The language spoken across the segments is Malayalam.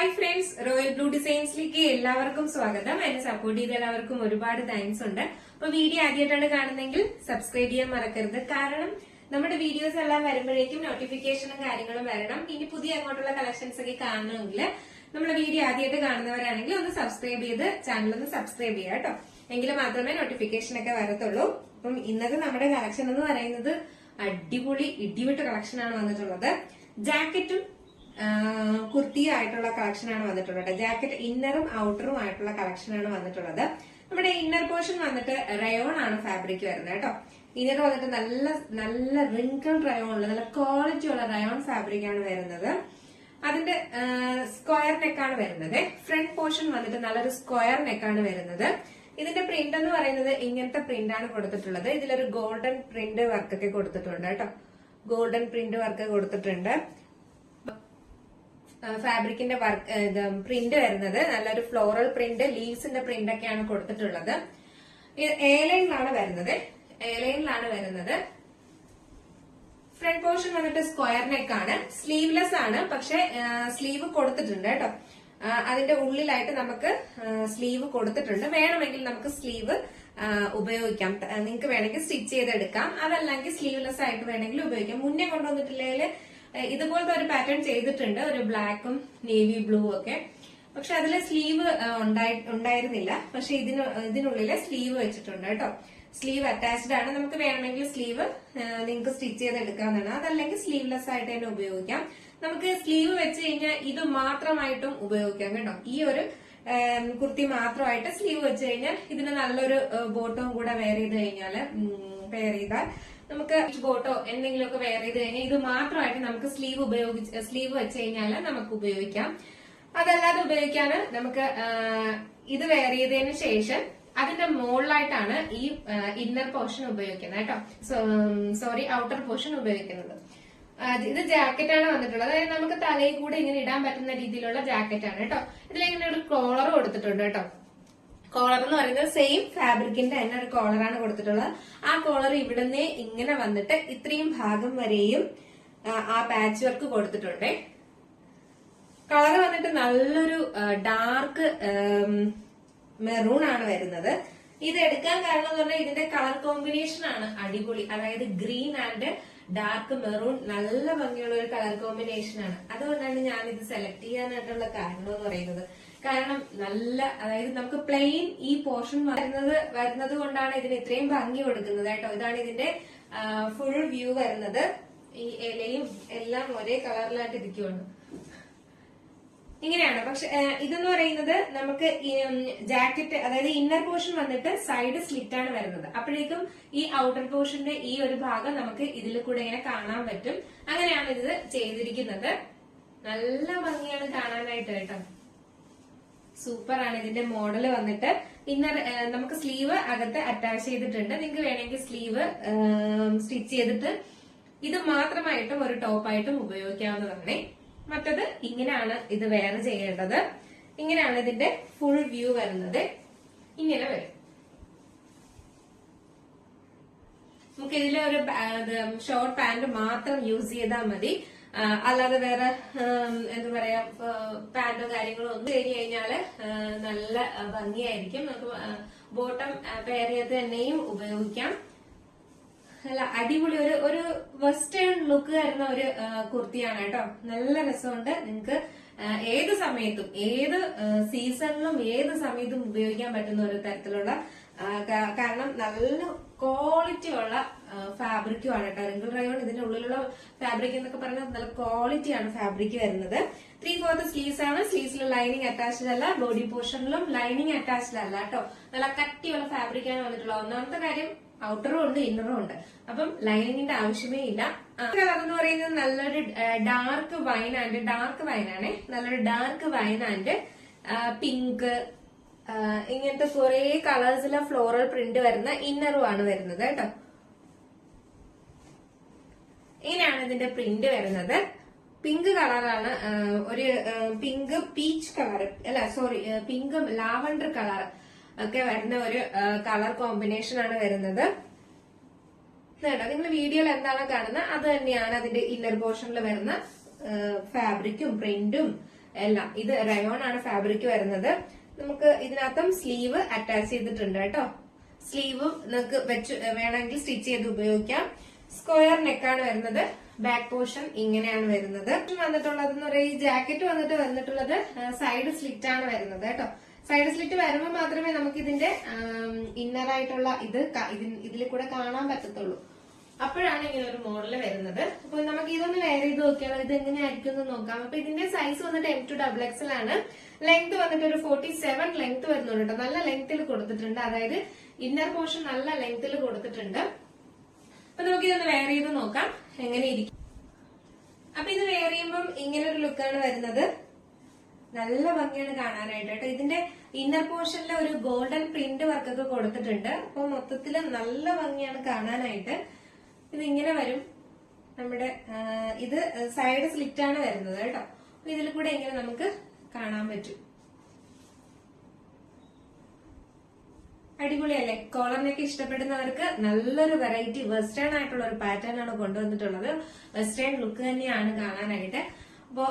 ഹായ് ഫ്രണ്ട്സ് റോയൽ ബ്ലൂ ഡിസൈൻസിലേക്ക് എല്ലാവർക്കും സ്വാഗതം. എന്നെ സപ്പോർട്ട് ചെയ്ത എല്ലാവർക്കും ഒരുപാട് താങ്ക്സ് ഉണ്ട്. അപ്പൊ വീഡിയോ ആദ്യമായിട്ടാണ് കാണുന്നെങ്കിൽ സബ്സ്ക്രൈബ് ചെയ്യാൻ മറക്കരുത്. കാരണം നമ്മുടെ വീഡിയോസ് എല്ലാം വരുമ്പോഴേക്കും നോട്ടിഫിക്കേഷനും കാര്യങ്ങളും വരണം. ഇനി പുതിയ അങ്ങോട്ടുള്ള കളക്ഷൻസ് ഒക്കെ കാണണമെങ്കിൽ നമ്മുടെ വീഡിയോ ആദ്യമായിട്ട് കാണുന്നവരാണെങ്കിൽ ഒന്ന് സബ്സ്ക്രൈബ് ചെയ്ത് ചാനൽ ഒന്ന് സബ്സ്ക്രൈബ് ചെയ്യുക കേട്ടോ. എങ്കിൽ മാത്രമേ നോട്ടിഫിക്കേഷൻ ഒക്കെ വരത്തുള്ളൂ. അപ്പം ഇന്നത്തെ നമ്മുടെ കളക്ഷൻ എന്ന് പറയുന്നത് അടിപൊളി ഇടിവിട്ട് കളക്ഷനാണ് വന്നിട്ടുള്ളത്. ജാക്കറ്റും കുർത്തിയും ആയിട്ടുള്ള കളക്ഷനാണ് വന്നിട്ടുള്ളത്. ജാക്കറ്റ് ഇന്നറും ഔട്ടറും ആയിട്ടുള്ള കളക്ഷനാണ് വന്നിട്ടുള്ളത്. നമ്മുടെ ഇന്നർ പോർഷൻ വന്നിട്ട് റയോൺ ആണ് ഫാബ്രിക് വരുന്നത് കേട്ടോ. ഇന്നർ വന്നിട്ട് നല്ല നല്ല റിങ്കിൾ ഉള്ള നല്ല ക്വാളിറ്റി ഉള്ള റയോൺ ഫാബ്രിക് ആണ് വരുന്നത്. അതിന്റെ സ്ക്വയർ നെക്കാണ് വരുന്നത്. ഫ്രണ്ട് പോർഷൻ വന്നിട്ട് നല്ലൊരു സ്ക്വയർ നെക്കാണ് വരുന്നത്. ഇതിന്റെ പ്രിന്റ് എന്ന് പറയുന്നത് ഇങ്ങനത്തെ പ്രിന്റ് ആണ് കൊടുത്തിട്ടുള്ളത്. ഇതിലൊരു ഗോൾഡൻ പ്രിന്റ് വർക്ക് ഒക്കെ കൊടുത്തിട്ടുണ്ട് കേട്ടോ. ഗോൾഡൻ പ്രിന്റ് വർക്ക് കൊടുത്തിട്ടുണ്ട്. ഫാബ്രിക്കിന്റെ വർക്ക് പ്രിന്റ് വരുന്നത്. നല്ലൊരു ഫ്ലോറൽ പ്രിന്റ് ലീവ്സിന്റെ പ്രിന്റ് ഒക്കെയാണ് കൊടുത്തിട്ടുള്ളത്. എ ലൈനിലാണ് വരുന്നത്. എ ലൈനിലാണ് വരുന്നത്. ഫ്രണ്ട് പോർഷൻ വന്നിട്ട് സ്ക്വയർ നെക്ക് ആണ്. സ്ലീവ്ലെസ് ആണ്. പക്ഷെ സ്ലീവ് കൊടുത്തിട്ടുണ്ട് കേട്ടോ. അതിന്റെ ഉള്ളിലായിട്ട് നമുക്ക് സ്ലീവ് കൊടുത്തിട്ടുണ്ട്. വേണമെങ്കിൽ നമുക്ക് സ്ലീവ് ഉപയോഗിക്കാം. നിങ്ങൾക്ക് വേണമെങ്കിൽ സ്റ്റിച്ച് ചെയ്തെടുക്കാം. അതല്ലെങ്കിൽ സ്ലീവ്ലെസ് ആയിട്ട് വേണമെങ്കിൽ ഉപയോഗിക്കാം. മുന്നേ കൊണ്ടുവന്നിട്ടില്ലെങ്കിൽ ഇതുപോലത്തെ ഒരു പാറ്റേൺ ചെയ്തിട്ടുണ്ട്. ഒരു ബ്ലാക്കും നേവി ബ്ലൂ ഒക്കെ. പക്ഷെ അതിൽ സ്ലീവ് ഉണ്ടായിരുന്നില്ല. പക്ഷെ ഇതിന് ഇതിനുള്ളിൽ സ്ലീവ് വെച്ചിട്ടുണ്ട് കേട്ടോ. സ്ലീവ് അറ്റാച്ച്ഡ് ആണ്. നമുക്ക് വേണമെങ്കിൽ സ്ലീവ് നിങ്ങൾക്ക് സ്റ്റിച്ച് ചെയ്ത് എടുക്കാവുന്നതാണ് അതല്ലെങ്കിൽ സ്ലീവ്ലെസ് ആയിട്ട് തന്നെ ഉപയോഗിക്കാം. നമുക്ക് സ്ലീവ് വെച്ച് കഴിഞ്ഞാൽ ഇത് മാത്രമായിട്ടും ഉപയോഗിക്കാം കേട്ടോ. ഈ ഒരു കുർത്തി മാത്രമായിട്ട് സ്ലീവ് വെച്ച് കഴിഞ്ഞാൽ ഇതിന് നല്ലൊരു ബോട്ടവും കൂടെ വെയർ ചെയ്ത് കഴിഞ്ഞാൽ വെയർ ചെയ്താൽ നമുക്ക് ബോട്ടോ എന്തെങ്കിലുമൊക്കെ വെയർ ചെയ്ത് കഴിഞ്ഞാൽ ഇത് മാത്രമായിട്ട് നമുക്ക് സ്ലീവ് ഉപയോഗിച്ച് സ്ലീവ് വെച്ച് കഴിഞ്ഞാൽ നമുക്ക് ഉപയോഗിക്കാം. അതല്ലാതെ ഉപയോഗിക്കാൻ നമുക്ക് ഇത് വെയർ ചെയ്തതിന് ശേഷം അതിന്റെ മുകളിലായിട്ടാണ് ഈ ഇന്നർ പോർഷൻ ഉപയോഗിക്കുന്നത് കേട്ടോ. സോറി ഔട്ടർ പോർഷൻ ഉപയോഗിക്കുന്നത്. ഇത് ജാക്കറ്റ് ആണ് വന്നിട്ടുള്ളത്. അതായത് നമുക്ക് തലയിൽ കൂടെ ഇങ്ങനെ ഇടാൻ പറ്റുന്ന രീതിയിലുള്ള ജാക്കറ്റ് ആണ് കേട്ടോ. ഇതിലിങ്ങനെ ഒരു കോളർ കൊടുത്തിട്ടുണ്ട് കേട്ടോ. കോളർ എന്ന് പറയുന്നത് സെയിം ഫാബ്രിക്കിന്റെ തന്നെ ഒരു കോളറാണ് കൊടുത്തിട്ടുള്ളത്. ആ കോളർ ഇവിടുന്ന് ഇങ്ങനെ വന്നിട്ട് ഇത്രയും ഭാഗം വരെയും ആ, പാച്ച് വർക്ക് കൊടുത്തിട്ടുണ്ട്. കളർ വന്നിട്ട് നല്ലൊരു ഡാർക്ക് മെറൂൺ ആണ് വരുന്നത്. ഇത് എടുക്കാൻ കാരണം എന്ന് പറഞ്ഞാൽ ഇതിന്റെ കളർ കോമ്പിനേഷൻ ആണ് അടിപൊളി. അതായത് ഗ്രീൻ ആൻഡ് ഡാർക്ക് മെറൂൺ നല്ല ഭംഗിയുള്ള ഒരു കളർ കോമ്പിനേഷൻ ആണ്. അതുകൊണ്ടാണ് ഞാൻ ഇത് സെലക്ട് ചെയ്യാനായിട്ടുള്ള കാരണം എന്ന് പറയുന്നത്. കാരണം നല്ല അതായത് നമുക്ക് പ്ലെയിൻ ഈ പോർഷൻ വരുന്നത് വരുന്നത് കൊണ്ടാണ് ഇതിന് ഇത്രയും ഭംഗി കൊടുക്കുന്നത് കേട്ടോ. ഇതാണ് ഇതിന്റെ ഫുൾ വ്യൂ വരുന്നത്. ഈ ഇലയും എല്ലാം ഒരേ കളറിലായിട്ട് ഇരിക്കുവാണ്. ഇങ്ങനെയാണ്. പക്ഷെ ഇതെന്ന് പറയുന്നത് നമുക്ക് ജാക്കറ്റ് അതായത് ഇന്നർ പോർഷൻ വന്നിട്ട് സൈഡ് സ്ലിറ്റ് ആണ് വരുന്നത്. അപ്പോഴേക്കും ഈ ഔട്ടർ പോർഷന്റെ ഈ ഒരു ഭാഗം നമുക്ക് ഇതിൽ കൂടെ ഇങ്ങനെ കാണാൻ പറ്റും. അങ്ങനെയാണ് ഇത് ചെയ്തിരിക്കുന്നത്. നല്ല ഭംഗിയാണ് കാണാനായിട്ട് കേട്ടോ. സൂപ്പർ ആണ് ഇതിന്റെ മോഡൽ വന്നിട്ട്. ഇന്നർ നമുക്ക് സ്ലീവ് അകത്ത് അറ്റാച്ച് ചെയ്തിട്ടുണ്ട്. നിങ്ങൾക്ക് വേണമെങ്കിൽ സ്ലീവ് സ്റ്റിച്ച് ചെയ്തിട്ട് ഇത് മാത്രമായിട്ടും ഒരു ടോപ്പായിട്ടും ഉപയോഗിക്കാവുന്നതാണ്. മറ്റത് ഇങ്ങനെയാണ് ഇത് വെയർ ചെയ്യേണ്ടത്. ഇങ്ങനെയാണ് ഇതിന്റെ ഫുൾ വ്യൂ വരുന്നത്. ഇങ്ങനെ വരും. നമുക്ക് ഇതിലെ ഒരു ഷോർട്ട് പാന്റ് മാത്രം യൂസ് ചെയ്താൽ മതി. അല്ലാതെ വേറെ എന്താ പറയാ പാന്റോ കാര്യങ്ങളോ ഒന്നും ചെയ്ത് കഴിഞ്ഞാൽ നല്ല ഭംഗിയായിരിക്കും. നമുക്ക് ബോട്ടം പേരിയത് തന്നെയും ഉപയോഗിക്കാം. അല്ല അടിപൊളി ഒരു ഒരു വെസ്റ്റേൺ ലുക്ക് തരുന്ന ഒരു കുർത്തിയാണ് കേട്ടോ. നല്ല രസമുണ്ട്. നിങ്ങൾക്ക് ഏത് സമയത്തും ഏത് സീസണിലും ഏത് സമയത്തും ഉപയോഗിക്കാൻ പറ്റുന്ന ഒരു തരത്തിലുള്ള കാരണം നല്ല ക്വാളിറ്റി ഉള്ള ഫാബ്രിക്കും ആണ് കേട്ടോ. റിംഗിൾ റയോൺ ഇതിന്റെ ഉള്ളിലുള്ള ഫാബ്രിക് എന്നൊക്കെ പറയുന്നത് നല്ല ക്വാളിറ്റി ആണ് ഫാബ്രിക് വരുന്നത്. ത്രീ ഫോർത്ത് സ്ലീവ്സ് ആണ്. സ്ലീവ്സിൽ ലൈനിങ് അറ്റാച്ച്ഡ് അല്ല ബോഡി പോർഷനിലും ലൈനിങ് അറ്റാച്ച്ഡ് അല്ല കേട്ടോ. നല്ല കട്ടിയുള്ള ഫാബ്രിക് ആണ് വന്നിട്ടുള്ളത്. ഒന്നാമത്തെ കാര്യം ഔട്ടറും ഉണ്ട് ഇന്നറും ഉണ്ട്. അപ്പം ലൈനിങ്ങിന്റെ ആവശ്യമേ ഇല്ല. കളർ പറയുന്നത് നല്ലൊരു dark wine and dark wine നല്ലൊരു ഡാർക്ക് വൈൻ ആൻഡ് പിങ്ക് ഇങ്ങനത്തെ കുറെ കളേഴ്സിലെ ഫ്ലോറൽ പ്രിന്റ് വരുന്ന ഇന്നറും ആണ് വരുന്നത് കേട്ടോ. ഇങ്ങനെയാണ് ഇതിന്റെ പ്രിന്റ് വരുന്നത്. പിങ്ക് കളറാണ് ഒരു പിങ്ക് പീച്ച് കളർ അല്ല സോറി പിങ്ക് ലാവണ്ടർ കളർ ഒക്കെ വരുന്ന ഒരു കളർ കോമ്പിനേഷൻ ആണ് വരുന്നത്. കേട്ടോ നിങ്ങൾ വീഡിയോയിൽ എന്താണോ കാണുന്നത് അത് തന്നെയാണ് അതിന്റെ ഇന്നർ പോർഷനിൽ വരുന്ന ഫാബ്രിക്കും പ്രിന്റും എല്ലാം. ഇത് റയോൺ ആണ് ഫാബ്രിക് വരുന്നത്. നമുക്ക് ഇതിനകത്തും സ്ലീവ് അറ്റാച്ച് ചെയ്തിട്ടുണ്ട് കേട്ടോ. സ്ലീവും നിങ്ങൾക്ക് വെച്ച് വേണമെങ്കിൽ സ്റ്റിച്ച് ചെയ്ത് ഉപയോഗിക്കാം. സ്ക്വയർ നെക്കാണ് വരുന്നത്. ബാക്ക് പോർഷൻ ഇങ്ങനെയാണ് വരുന്നത്. വന്നിട്ടുള്ളത് എന്ന് പറയുക ഈ ജാക്കറ്റ് വന്നിട്ട് വന്നിട്ടുള്ളത് സൈഡ് സ്ലിറ്റ് ആണ് വരുന്നത് കേട്ടോ. സൈഡ് സ്ലിറ്റ് വരുമ്പോൾ മാത്രമേ നമുക്ക് ഇതിന്റെ ഇന്നർ ആയിട്ടുള്ള ഇത് ഇതിൽ കൂടെ കാണാൻ പറ്റത്തുള്ളൂ. അപ്പോഴാണ് ഇങ്ങനെ ഒരു മോഡൽ വരുന്നത്. അപ്പൊ നമുക്ക് ഇതൊന്ന് വെയർ ചെയ്ത് നോക്കിയാലോ? ഇത് എങ്ങനെയായിരിക്കും എന്ന് നോക്കാം. അപ്പൊ ഇതിന്റെ സൈസ് വന്നിട്ട് എം ടു ഡബിൾ എക്സൽ ആണ്. ലെങ്ത് വന്നിട്ട് ഒരു ഫോർട്ടി സെവൻ ലെങ്ത് വരുന്നുണ്ട് നല്ല ലെങ്ത്തിൽ കൊടുത്തിട്ടുണ്ട്. അതായത് ഇന്നർ പോർഷൻ നല്ല ലെങ്ത്തിൽ കൊടുത്തിട്ടുണ്ട്. അപ്പൊ നമുക്ക് ഇതൊന്ന് വെയർ ചെയ്ത് നോക്കാം. എങ്ങനെ ഇരിക്കും. അപ്പൊ ഇത് വെയർ ചെയ്യുമ്പം ഇങ്ങനെ ഒരു ലുക്കാണ് വരുന്നത്. നല്ല ഭംഗിയാണ് കാണാനായിട്ട് കേട്ടോ. ഇതിന്റെ ഇന്നർ പോർഷനിലെ ഒരു ഗോൾഡൻ പ്രിന്റ് വർക്കൊക്കെ കൊടുത്തിട്ടുണ്ട്. അപ്പൊ മൊത്തത്തിൽ നല്ല ഭംഗിയാണ് കാണാനായിട്ട്. ഇത് ഇങ്ങനെ വരും. നമ്മുടെ ഇത് സൈഡ് സ്ലിറ്റ് ആണ് വരുന്നത് കേട്ടോ. അപ്പൊ ഇതിൽ കൂടെ ഇങ്ങനെ നമുക്ക് കാണാൻ പറ്റും. അടിപൊളിയല്ലേ? കോളറിനൊക്കെ ഇഷ്ടപ്പെടുന്നവർക്ക് നല്ലൊരു വെറൈറ്റി വെസ്റ്റേൺ ആയിട്ടുള്ള ഒരു പാറ്റേൺ ആണ് കൊണ്ടുവന്നിട്ടുള്ളത്. വെസ്റ്റേൺ ലുക്ക് തന്നെയാണ് കാണാനായിട്ട്. അപ്പോ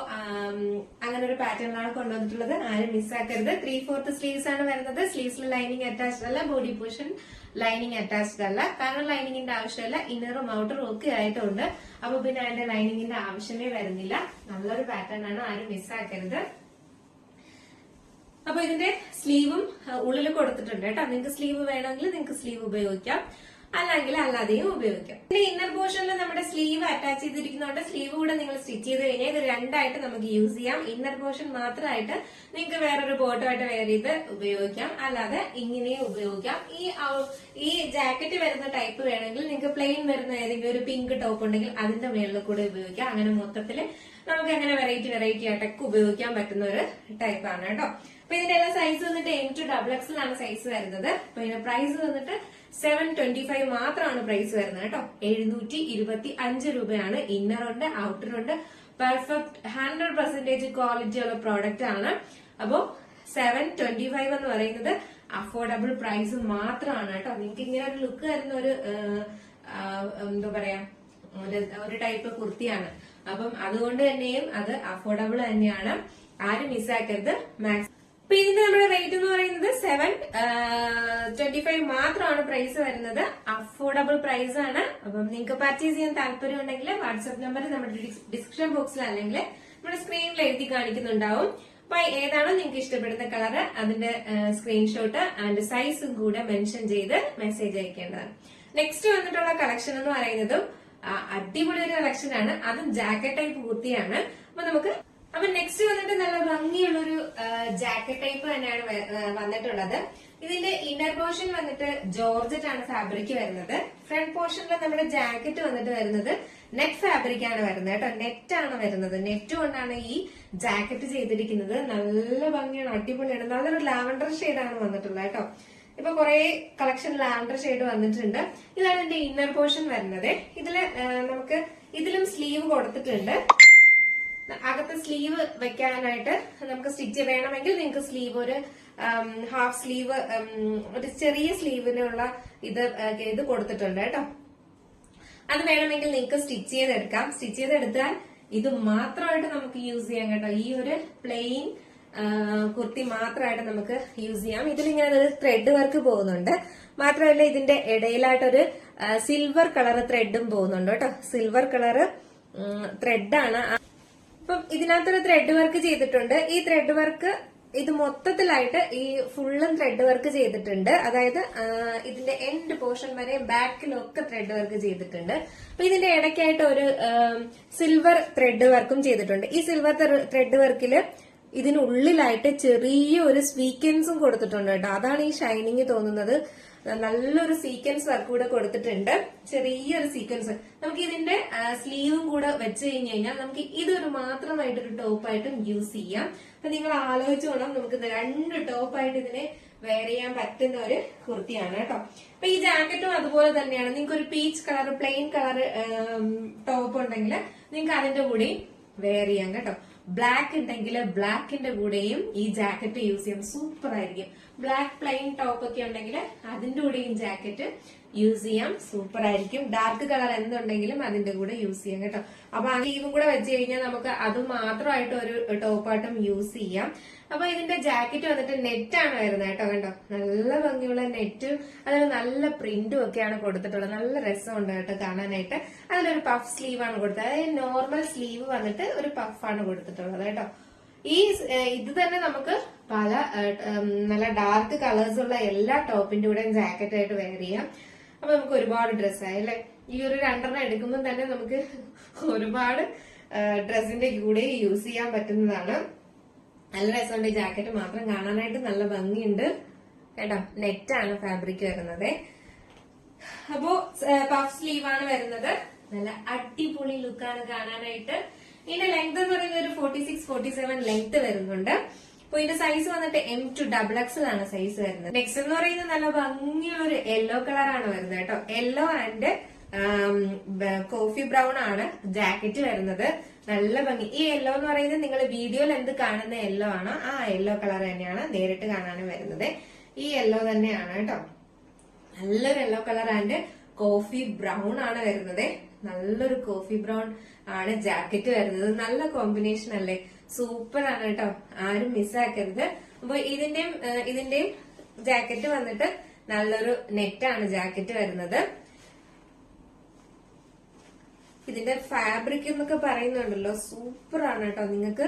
അങ്ങനെ ഒരു പാറ്റേണിലാണ് കൊണ്ടുവന്നിട്ടുള്ളത്. ആരും മിസ്സാക്കരുത് ത്രീ ഫോർത്ത് സ്ലീവ്സ് ആണ് വരുന്നത്. സ്ലീവ്സിൽ ലൈനിങ് അറ്റാച്ച്ഡ് അല്ല ബോഡി പോർഷൻ ലൈനിങ് അറ്റാച്ച്ഡ് അല്ല. കാരണം ലൈനിങ്ങിന്റെ ആവശ്യമില്ല ഇന്നറും ഔട്ടറും ഒക്കെ ആയിട്ടുണ്ട്. അപ്പൊ പിന്നെ അതിന്റെ ലൈനിങ്ങിന്റെ ആവശ്യമേ വരുന്നില്ല. നല്ലൊരു പാറ്റേൺ ആണ്. ആരും മിസ്സാക്കരുത് അപ്പൊ ഇതിന്റെ സ്ലീവും ഉള്ളിൽ കൊടുത്തിട്ടുണ്ട് കേട്ടോ. നിങ്ങൾക്ക് സ്ലീവ് വേണമെങ്കിൽ നിങ്ങൾക്ക് സ്ലീവ് ഉപയോഗിക്കാം. അല്ലെങ്കിൽ അല്ലാതെയും ഉപയോഗിക്കാം. പിന്നെ ഇന്നർ പോർഷനിൽ നമ്മുടെ സ്ലീവ് അറ്റാച്ച് ചെയ്തിരിക്കുന്നതുകൊണ്ട് സ്ലീവ് കൂടെ നിങ്ങൾ സ്റ്റിച്ച് ചെയ്ത് കഴിഞ്ഞാൽ ഇത് രണ്ടായിട്ട് നമുക്ക് യൂസ് ചെയ്യാം. ഇന്നർ പോർഷൻ മാത്രമായിട്ട് നിങ്ങൾക്ക് വേറൊരു ബോട്ടുമായിട്ട് വെയർ ചെയ്ത് ഉപയോഗിക്കാം. അല്ലാതെ ഇങ്ങനെയും ഉപയോഗിക്കാം. ഈ ഈ ജാക്കറ്റ് വരുന്ന ടൈപ്പ് വേണമെങ്കിൽ നിങ്ങൾക്ക് പ്ലെയിൻ വരുന്ന ഏതെങ്കിലും ഒരു പിങ്ക് ടോപ്പ് ഉണ്ടെങ്കിൽ അതിന്റെ മേളിൽ കൂടെ ഉപയോഗിക്കാം. അങ്ങനെ മൊത്തത്തിൽ നമുക്ക് അങ്ങനെ വെറൈറ്റി വെറൈറ്റി ആയിട്ടൊക്കെ ഉപയോഗിക്കാൻ പറ്റുന്ന ഒരു ടൈപ്പാണ് കേട്ടോ. അപ്പൊ ഇതിന്റെ എല്ലാ സൈസ് വന്നിട്ട് എം ടു ഡബിൾ എക്സ് ആണ് സൈസ് വരുന്നത്. അപ്പൊ ഇതിന്റെ പ്രൈസ് വന്നിട്ട് സെവൻ ട്വന്റി ഫൈവ് മാത്രമാണ് പ്രൈസ് വരുന്നത് കേട്ടോ. എഴുന്നൂറ്റി ഇരുപത്തി അഞ്ച് രൂപയാണ് ഔട്ടർ ഉണ്ട്. പെർഫെക്റ്റ് ഹൺഡ്രഡ് പെർസെന്റേജ് ക്വാളിറ്റി ഉള്ള പ്രോഡക്റ്റ് ആണ്. അപ്പോ സെവൻ ട്വന്റി ഫൈവ് എന്ന് പറയുന്നത് അഫോർഡബിൾ പ്രൈസ് മാത്രമാണ് കേട്ടോ. നിങ്ങൾക്ക് ഇങ്ങനെ ഒരു ലുക്ക് തരുന്ന ഒരു എന്താ പറയാ ഒരു ടൈപ്പ് കുർത്തിയാണ്. അപ്പം അതുകൊണ്ട് തന്നെയും അത് അഫോർഡബിൾ തന്നെയാണ്. ആരും മിസ്സാക്കരുത് മാക്സ് അപ്പൊ ഇതിന്റെ നമ്മുടെ റേറ്റ് എന്ന് പറയുന്നത് സെവൻ ട്വന്റി ഫൈവ് മാത്രമാണ് പ്രൈസ് വരുന്നത്. അഫോർഡബിൾ പ്രൈസ് ആണ്. അപ്പം നിങ്ങൾക്ക് പർച്ചേസ് ചെയ്യാൻ താല്പര്യം ഉണ്ടെങ്കിൽ വാട്സ്ആപ്പ് നമ്പർ നമ്മുടെ ഡിസ്ക്രിപ്ഷൻ ബോക്സിൽ അല്ലെങ്കിൽ നമ്മുടെ സ്ക്രീനിൽ എഴുതി കാണിക്കുന്നുണ്ടാവും. അപ്പൊ ഏതാണോ നിങ്ങൾക്ക് ഇഷ്ടപ്പെടുന്ന കളറ് അതിന്റെ സ്ക്രീൻഷോട്ട് ആൻഡ് സൈസും കൂടെ മെൻഷൻ ചെയ്ത് മെസ്സേജ് അയക്കേണ്ടതാണ്. നെക്സ്റ്റ് വന്നിട്ടുള്ള കളക്ഷൻ എന്ന് പറയുന്നതും അടിപൊളി ഒരു കളക്ഷൻ ആണ്. അതും ജാക്കറ്റ് ടൈപ്പ് കുർത്തിയാണ്. അപ്പൊ നമുക്ക് അപ്പൊ നെക്സ്റ്റ് വന്നിട്ട് നല്ല ഭംഗിയുള്ള ഒരു ജാക്കറ്റ് ടൈപ്പ് തന്നെയാണ് വന്നിട്ടുള്ളത്. ഇതിന്റെ ഇന്നർ പോർഷൻ വന്നിട്ട് ജോർജറ്റ് ആണ് ഫാബ്രിക് വരുന്നത്. ഫ്രണ്ട് പോർഷനിൽ നമ്മുടെ ജാക്കറ്റ് വന്നിട്ട് വരുന്നത് നെറ്റ് ഫാബ്രിക് ആണ് വരുന്നത് കേട്ടോ. നെറ്റ് ആണ് വരുന്നത്. നെറ്റ് കൊണ്ടാണ് ഈ ജാക്കറ്റ് ചെയ്തിരിക്കുന്നത്. നല്ല ഭംഗിയാണ് അടിപൊളിയാണ്. നല്ലൊരു ലാവൻഡർ ആണ് വന്നിട്ടുള്ളത് കേട്ടോ. ഇപ്പൊ കുറെ കളക്ഷൻ ലാൻഡർ ഷെയ്ഡ് വന്നിട്ടുണ്ട്. ഇതാണ് എന്റെ ഇന്നർ പോർഷൻ വരുന്നത്. ഇതിൽ നമുക്ക് ഇതിലും സ്ലീവ് കൊടുത്തിട്ടുണ്ട്. അകത്ത് സ്ലീവ് വെക്കാനായിട്ട് നമുക്ക് സ്റ്റിച്ച് വേണമെങ്കിൽ നിങ്ങൾക്ക് സ്ലീവ് ഒരു ഹാഫ് സ്ലീവ് ഒരു ചെറിയ സ്ലീവിനുള്ള ഇത് ഇത് കൊടുത്തിട്ടുണ്ട് കേട്ടോ. അത് വേണമെങ്കിൽ നിങ്ങൾക്ക് സ്റ്റിച്ച് ചെയ്തെടുക്കാം. സ്റ്റിച്ച് ചെയ്തെടുത്താൽ ഇത് മാത്രമായിട്ട് നമുക്ക് യൂസ് ചെയ്യാം കേട്ടോ. ഈ ഒരു പ്ലെയിൻ കുർത്തി മാത്രമായിട്ട് നമുക്ക് യൂസ് ചെയ്യാം. ഇതിലിങ്ങനെ ഒരു ത്രെഡ് വർക്ക് പോകുന്നുണ്ട്. മാത്രമല്ല ഇതിന്റെ ഇടയിലായിട്ടൊരു സിൽവർ കളർ ത്രെഡും പോകുന്നുണ്ട് കേട്ടോ. സിൽവർ കളർ ത്രെഡാണ് ഇപ്പം ഇതിനകത്തൊരു ത്രെഡ് വർക്ക് ചെയ്തിട്ടുണ്ട്. ഈ ത്രെഡ് വർക്ക് ഇത് മൊത്തത്തിലായിട്ട് ഈ ഫുള്ളും ത്രെഡ് വർക്ക് ചെയ്തിട്ടുണ്ട്. അതായത് ഇതിന്റെ എൻഡ് പോർഷൻ വരെ ബാക്കിലൊക്കെ ത്രെഡ് വർക്ക് ചെയ്തിട്ടുണ്ട്. അപ്പൊ ഇതിന്റെ ഇടയ്ക്കായിട്ട് ഒരു സിൽവർ ത്രെഡ് വർക്കും ചെയ്തിട്ടുണ്ട്. ഈ സിൽവർ ത്രെഡ് വർക്കിൽ ഇതിനുള്ളിലായിട്ട് ചെറിയ ഒരു സ്വീക്വൻസും കൊടുത്തിട്ടുണ്ട് കേട്ടോ. അതാണ് ഈ ഷൈനിങ് തോന്നുന്നത്. നല്ലൊരു സീക്വൻസ് വർക്ക് കൂടെ കൊടുത്തിട്ടുണ്ട്. ചെറിയൊരു സീക്വൻസ് നമുക്ക് ഇതിന്റെ സ്ലീവും കൂടെ വെച്ച് കഴിഞ്ഞ് കഴിഞ്ഞാൽ നമുക്ക് ഇതൊരു മാത്രമായിട്ടൊരു ടോപ്പായിട്ടും യൂസ് ചെയ്യാം. അപ്പൊ നിങ്ങൾ ആലോചിച്ചോണം നമുക്ക് രണ്ട് ടോപ്പായിട്ട് ഇതിനെ വെയർ ചെയ്യാൻ പറ്റുന്ന ഒരു കുർത്തിയാണ് കേട്ടോ. അപ്പൊ ഈ ജാക്കറ്റും അതുപോലെ തന്നെയാണ്. നിങ്ങൾക്ക് ഒരു peach colour plain colour top ഉണ്ടെങ്കിൽ നിങ്ങൾക്ക് അതിന്റെ കൂടി വെയർ ചെയ്യാം കേട്ടോ. ബ്ലാക്ക് ഉണ്ടെങ്കിൽ ബ്ലാക്കിന്റെ കൂടെയും ഈ ജാക്കറ്റ് യൂസ് ചെയ്യാൻ സൂപ്പർ ആയിരിക്കും. ബ്ലാക്ക് പ്ലെയിൻ ടോപ്പ് ഒക്കെ ഉണ്ടെങ്കിൽ അതിന്റെ കൂടെയും ജാക്കറ്റ് യൂസ് ചെയ്യാം. സൂപ്പർ ആയിരിക്കും. ഡാർക്ക് കളർ എന്തുണ്ടെങ്കിലും അതിന്റെ കൂടെ യൂസ് ചെയ്യാം കേട്ടോ. അപ്പൊ ആ ലീവും കൂടെ വെച്ച് കഴിഞ്ഞാൽ നമുക്ക് അത് മാത്രമായിട്ട് ഒരു ടോപ്പായിട്ടും യൂസ് ചെയ്യാം. അപ്പൊ ഇതിന്റെ ജാക്കറ്റ് വന്നിട്ട് നെറ്റാണ് വരുന്നത് കേട്ടോ കണ്ടോ? നല്ല ഭംഗിയുള്ള നെറ്റും അതിൽ നല്ല പ്രിന്റും ഒക്കെയാണ് കൊടുത്തിട്ടുള്ളത്. നല്ല രസമുണ്ട് കേട്ടോ കാണാനായിട്ട്. അതിലൊരു പഫ് സ്ലീവാണ് കൊടുത്തത്. അതായത് നോർമൽ സ്ലീവ് വന്നിട്ട് ഒരു പഫാണ് കൊടുത്തിട്ടുള്ളത് കേട്ടോ. ഈ ഇത് തന്നെ നമുക്ക് പല നല്ല ഡാർക്ക് കളേഴ്സ് ഉള്ള എല്ലാ ടോപ്പിന്റെ കൂടെ ജാക്കറ്റ് ആയിട്ട് വെയർ ചെയ്യാം. അപ്പൊ നമുക്ക് ഒരുപാട് ഡ്രസ്സായി അല്ലെ? ഈ ഒരു രണ്ടെണ്ണം എടുക്കുമ്പോൾ തന്നെ നമുക്ക് ഒരുപാട് ഡ്രസ്സിന്റെ കൂടെ യൂസ് ചെയ്യാൻ പറ്റുന്നതാണ്. നല്ല രസമുണ്ട് ജാക്കറ്റ് മാത്രം കാണാനായിട്ട് നല്ല ഭംഗിയുണ്ട്. കേട്ടോ നെറ്റാണ് ഫാബ്രിക് വരുന്നത്. അപ്പോ പഫ് സ്ലീവ് ആണ് വരുന്നത്. നല്ല അടിപൊളി ലുക്കാണ് കാണാനായിട്ട്. ഇതിന്റെ ലെങ്ത് എന്ന് പറയുന്നത് ഒരു forty six forty seven length വരുന്നുണ്ട്. അപ്പൊ ഇതിന്റെ സൈസ് വന്നിട്ട് എം ടു ഡബിൾ എക്സ് ആണ് സൈസ് വരുന്നത്. നെക്സ്റ്റ് എന്ന് പറയുന്നത് നല്ല ഭംഗിയുള്ള ഒരു യെല്ലോ കളറാണ് വരുന്നത് കേട്ടോ. യെല്ലോ ആൻഡ് കോഫി ബ്രൗൺ ആണ് ജാക്കറ്റ് വരുന്നത്. നല്ല ഭംഗി. ഈ യെല്ലോ എന്ന് പറയുന്നത് നിങ്ങൾ വീഡിയോയിൽ എന്ത് കാണുന്ന യെല്ലോ ആണോ. ആ യെല്ലോ കളർ തന്നെയാണ് നേരിട്ട് കാണാനും വരുന്നത്. ഈ യെല്ലോ തന്നെയാണ് കേട്ടോ. നല്ലൊരു yellow colour and coffee brown ആണ് വരുന്നത്. നല്ലൊരു കോഫി ബ്രൗൺ ആണ് ജാക്കറ്റ് വരുന്നത്. നല്ല കോമ്പിനേഷൻ അല്ലേ? സൂപ്പർ ആണ് കേട്ടോ. ആരും മിസ്സാക്കരുത് അപ്പൊ ഇതിന്റെയും ഇതിന്റെയും ജാക്കറ്റ് വന്നിട്ട് നല്ലൊരു നെറ്റാണ് ജാക്കറ്റ് വരുന്നത്. ഇതിന്റെ ഫാബ്രിക് എന്നൊക്കെ പറയുന്നുണ്ടല്ലോ. സൂപ്പർ ആണ് കേട്ടോ. നിങ്ങൾക്ക്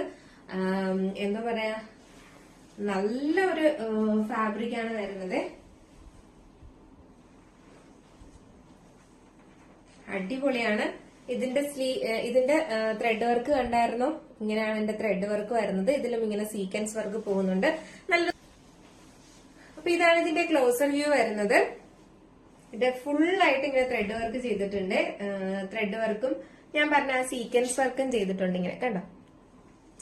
എന്താ പറയാ? നല്ല ഒരു ഫാബ്രിക് ആണ് വരുന്നത്. അടിപൊളിയാണ്. ഇതിന്റെ സ്ലീ ഇതിന്റെ ത്രെഡ് വർക്ക് കണ്ടായിരുന്നു. ഇങ്ങനെയാണ് എന്റെ ത്രെഡ് വർക്ക് വരുന്നത്. ഇതിലും ഇങ്ങനെ സീക്വൻസ് വർക്ക് പോകുന്നുണ്ട്. നല്ല അപ്പൊ ഇതാണ് ഇതിന്റെ ക്ലോസർ വ്യൂ വരുന്നത്. ഇത് ഫുൾ ആയിട്ട് ഇങ്ങനെ ത്രെഡ് വർക്ക് ചെയ്തിട്ടുണ്ട്. ത്രെഡ് വർക്കും ഞാൻ പറഞ്ഞ ആ സീക്വൻസ് വർക്കും ചെയ്തിട്ടുണ്ട് ഇങ്ങനെ. കണ്ടോ?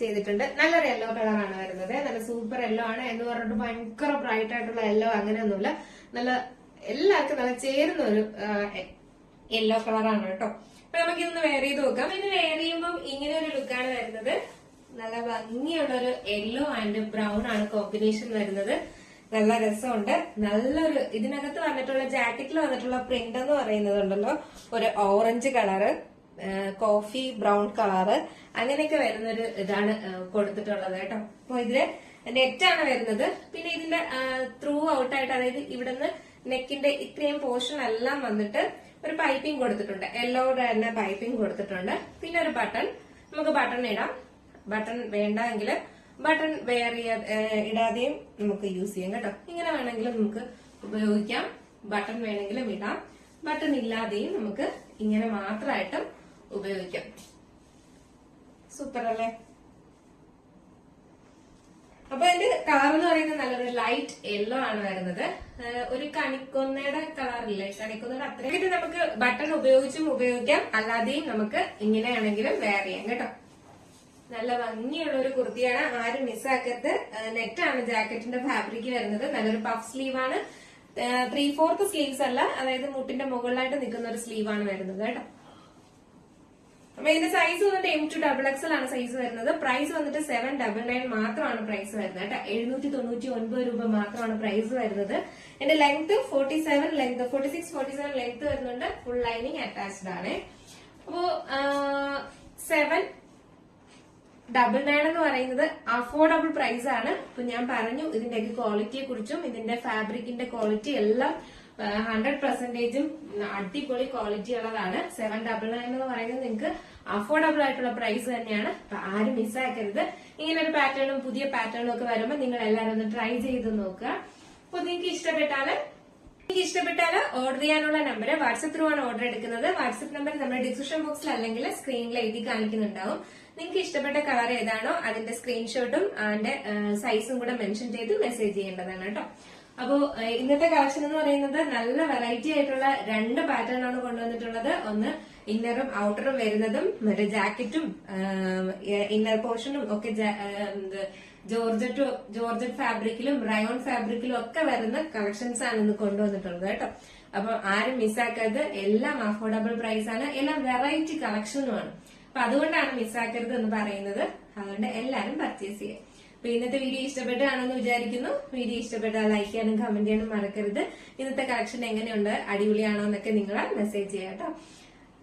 ചെയ്തിട്ടുണ്ട്. നല്ലൊരു യെല്ലോ കളറാണ് വരുന്നത്. നല്ല സൂപ്പർ യെല്ലോ ആണ്. എന്ന് പറഞ്ഞിട്ട് ഭയങ്കര ബ്രൈറ്റ് ആയിട്ടുള്ള യെല്ലോ അങ്ങനെയൊന്നുമില്ല. നല്ല എല്ലാവർക്കും നല്ല ചേരുന്ന ഒരു യെല്ലോ കളറാണ് കേട്ടോ. അപ്പൊ നമുക്ക് ഇതൊന്ന് വെയർ ചെയ്ത് നോക്കാം. ഇത് വെയർ ചെയ്യുമ്പോൾ ഇങ്ങനെ ഒരു ലുക്കാണ് വരുന്നത്. നല്ല ഭംഗിയുള്ള ഒരു യെല്ലോ ആൻഡ് ബ്രൗൺ ആണ് കോമ്പിനേഷൻ വരുന്നത്. നല്ല രസമുണ്ട്. നല്ലൊരു ഇതിനകത്ത് വന്നിട്ടുള്ള ജാക്കറ്റിൽ വന്നിട്ടുള്ള പ്രിന്റ് എന്ന് പറയുന്നത് ഉണ്ടല്ലോ ഒരു orange colour coffee brown colour അങ്ങനെയൊക്കെ വരുന്ന ഒരു ഇതാണ് കൊടുത്തിട്ടുള്ളത് കേട്ടോ. അപ്പൊ ഇതിൽ നെറ്റാണ് വരുന്നത്. പിന്നെ ഇതിന്റെ ത്രൂ ഔട്ടായിട്ട് അതായത് ഇവിടുന്ന് നെക്കിന്റെ ഇത്രയും പോർഷൻ എല്ലാം വന്നിട്ട് ഒരു പൈപ്പിംഗ് കൊടുത്തിട്ടുണ്ട്. യെല്ലോയുടെ തന്നെ പൈപ്പിംഗ് കൊടുത്തിട്ടുണ്ട്. പിന്നെ ഒരു ബട്ടൺ നമുക്ക് ബട്ടൺ ഇടാം. ബട്ടൺ വേണ്ട എങ്കിൽ ബട്ടൺ വെയർ ഇടാതെയും നമുക്ക് യൂസ് ചെയ്യാം കേട്ടോ. ഇങ്ങനെ വേണമെങ്കിലും നമുക്ക് ഉപയോഗിക്കാം. ബട്ടൺ വേണമെങ്കിലും ഇടാം. ബട്ടൺ ഇല്ലാതെയും നമുക്ക് ഇങ്ങനെ മാത്രമായിട്ടും ഉപയോഗിക്കാം. സൂപ്പർ അല്ലേ? അപ്പൊ എന്റെ കളർ എന്ന് പറയുന്നത് നല്ലൊരു ലൈറ്റ് യെല്ലോ ആണ് വരുന്നത്. ഒരു കണിക്കൊന്നയുടെ കളറില്ലേ കണിക്കൊന്നയുടെ അത്രയും നമുക്ക് ബട്ടൺ ഉപയോഗിച്ചും ഉപയോഗിക്കാം. അല്ലാതെയും നമുക്ക് ഇങ്ങനെയാണെങ്കിലും വെയർ ചെയ്യാം കേട്ടോ. നല്ല ഭംഗിയുള്ള ഒരു കുർത്തിയാണ്. ആരും മിസ്സാക്കരുത് നെറ്റാണ് ജാക്കറ്റിന്റെ ഫാബ്രിക് വരുന്നത്. നല്ലൊരു പഫ് സ്ലീവ് ആണ്. ത്രീ ഫോർത്ത് സ്ലീവ്സ് അല്ല അതായത് മുട്ടിന്റെ മുകളിലായിട്ട് നിൽക്കുന്ന ഒരു സ്ലീവ് ആണ് വരുന്നത് കേട്ടോ. അപ്പൊ ഇതിന്റെ സൈസ് വന്നിട്ട് എം ടു ഡബിൾ എക്സൽ ആണ് സൈസ് വരുന്നത്. പ്രൈസ് വന്നിട്ട് സെവൻ ഡബിൾ നയൻ മാത്രമാണ് പ്രൈസ് വരുന്നത് കേട്ടോ. എഴുന്നൂറ്റി തൊണ്ണൂറ്റി ഒൻപത് രൂപ മാത്രമാണ് പ്രൈസ് വരുന്നത്. എന്റെ length forty seven length forty six forty seven length വരുന്നുണ്ട്. ഫുൾ ലൈനിങ് അറ്റാച്ച്ഡ് ആണ്. അപ്പോ സെവൻ ഡബിൾ നയൻ എന്ന് പറയുന്നത് അഫോർഡബിൾ പ്രൈസ് ആണ്. ഇപ്പൊ ഞാൻ പറഞ്ഞു ഇതിന്റെ ക്വാളിറ്റിയെ കുറിച്ചും ഇതിന്റെ ഫാബ്രിക്കിന്റെ ക്വാളിറ്റി എല്ലാം ഹൺഡ്രഡ് പെർസെന്റേജും അടിപൊളി ക്വാളിറ്റി ഉള്ളതാണ്. സെവൻ ഡബിൾ നയൻ എന്ന് പറയുന്നത് നിങ്ങൾക്ക് അഫോർഡബിൾ ആയിട്ടുള്ള പ്രൈസ് തന്നെയാണ്. ആരും മിസ്സാക്കരുത് ഇങ്ങനെ ഒരു പാറ്റേണും പുതിയ പാറ്റേണും ഒക്കെ വരുമ്പോൾ നിങ്ങൾ എല്ലാവരും ഒന്ന് ട്രൈ ചെയ്ത് നോക്കുക. അപ്പൊ നിങ്ങൾക്ക് ഇഷ്ടപ്പെട്ടാൽ നിങ്ങൾക്ക് ഇഷ്ടപ്പെട്ടാൽ ഓർഡർ ചെയ്യാനുള്ള നമ്പർ വാട്സപ്പ് ത്രൂ ആണ് ഓർഡർ എടുക്കുന്നത്. വാട്സപ്പ് നമ്പർ നമ്മുടെ ഡിസ്ക്രിപ്ഷൻ ബോക്സിൽ അല്ലെങ്കിൽ സ്ക്രീനിൽ എഴുതി കാണിക്കുന്നുണ്ടാവും. നിങ്ങൾക്ക് ഇഷ്ടപ്പെട്ട കളർ ഏതാണോ അതിന്റെ സ്ക്രീൻഷോട്ടും അതിന്റെ സൈസും കൂടെ മെൻഷൻ ചെയ്ത് മെസ്സേജ് ചെയ്യേണ്ടതാണ് കേട്ടോ. അപ്പോ ഇന്നത്തെ കളക്ഷൻ എന്ന് പറയുന്നത് നല്ല വെറൈറ്റി ആയിട്ടുള്ള രണ്ട് പാറ്റേൺ ആണ് കൊണ്ടുവന്നിട്ടുള്ളത്. ഒന്ന് ഇന്നറും ഔട്ടറും വരുന്നതും മറ്റേ ജാക്കറ്റും ഇന്നർ പോർഷനും ഒക്കെ ജോർജറ്റ് ജോർജറ്റ് ഫാബ്രിക്കിലും റയോൺ ഫാബ്രിക്കിലും ഒക്കെ വരുന്ന കളക്ഷൻസ് ആണ് ഇന്ന് കൊണ്ടുവന്നിട്ടുള്ളത് കേട്ടോ. അപ്പൊ ആരും മിസ്സാക്കരുത് എല്ലാം അഫോർഡബിൾ പ്രൈസ് ആണ്. എല്ലാം വെറൈറ്റി കളക്ഷനുമാണ് അപ്പൊ അതുകൊണ്ടാണ് മിസ്സാക്കരുത് എന്ന് പറയുന്നത്. അതുകൊണ്ട് എല്ലാരും പർച്ചേസ് ചെയ്യാം അപ്പൊ ഇന്നത്തെ വീഡിയോ ഇഷ്ടപ്പെട്ടാണെന്ന് വിചാരിക്കുന്നു. വീഡിയോ ഇഷ്ടപ്പെട്ടാൽ ലൈക്ക് ചെയ്യാനും കമന്റ് ചെയ്യാനും മറക്കരുത്. ഇന്നത്തെ കളക്ഷൻ എങ്ങനെയുണ്ട്? അടിപൊളിയാണോ എന്നൊക്കെ നിങ്ങൾ മെസ്സേജ് ചെയ്യാം കേട്ടോ.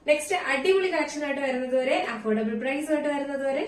നെക്സ്റ്റ് അടിപൊളി കളക്ഷനായിട്ട് വരുന്നത് വരെ അഫോർഡബിൾ പ്രൈസ് ആയിട്ട് വരുന്നത് വരെ